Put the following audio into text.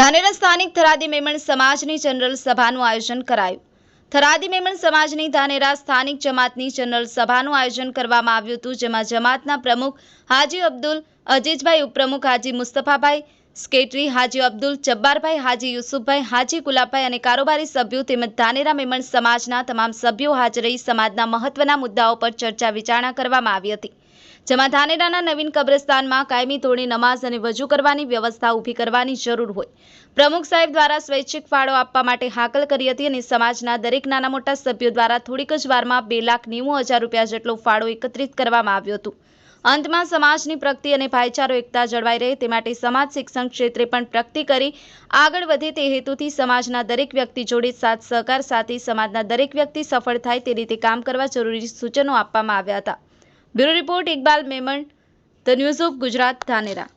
ધાનેરા સ્થાનિક થરાદી મેમણ સમાજની જનરલ સભાનું આયોજન કરાયું. થરાદી મેમણ સમાજની ધાનેરા સ્થાનિક જમાતની જનરલ સભાનું આયોજન કરવામાં આવ્યું હતું, જેમાં જમાતના પ્રમુખ હાજી અબ્દુલ, અજીજભાઈ ઉપપ્રમુખ હાજી મુસ્તફાભાઈ સ્કેટરી હાજી અબ્દુલ, જબ્બારભાઈ હાજી યુસુફભાઈ, હાજી ગુલાબભાઈ અને કારોબારી સભ્યો તેમજ ધાનેરા મેમણ સમાજના તમામ સભ્યો હાજર રહી સમાજના મહત્વના મુદ્દાઓ પર ચર્ચા વિચારણા કરવામાં આવી હતી. જેમાં ધાનેરાના નવીન કબ્રસ્તાનમાં કાયમી ધોરણે નમાઝ અને વજૂ કરવાની વ્યવસ્થા ઊભી કરવાની જરૂર હોય. પ્રમુખ સાહેબ દ્વારા સ્વૈચ્છિક ફાળો આપવા માટે હાકલ કરી હતી અને સમાજના દરેક નાના મોટા સભ્યો દ્વારા થોડીક જ વારમાં બે લાખ નેવું હજાર રૂપિયા જેટલો ફાળો એકત્રિત કરવામાં આવ્યો હતો. અંતમાં સમાજની પ્રગતિ અને ભાઈચારો એકતા જળવાઈ રહે તે માટે સમાજ શિક્ષણ ક્ષેત્રે પણ પ્રગતિ કરી આગળ વધે તે હેતુથી સમાજના દરેક વ્યક્તિ જોડે સાથ સહકાર સાથે સમાજના દરેક વ્યક્તિ સફળ થાય તે રીતે કામ કરવા જરૂરી સૂચનો આપવામાં આવ્યા હતા. Bureau report Iqbal Memon the news of Gujarat Dhanera.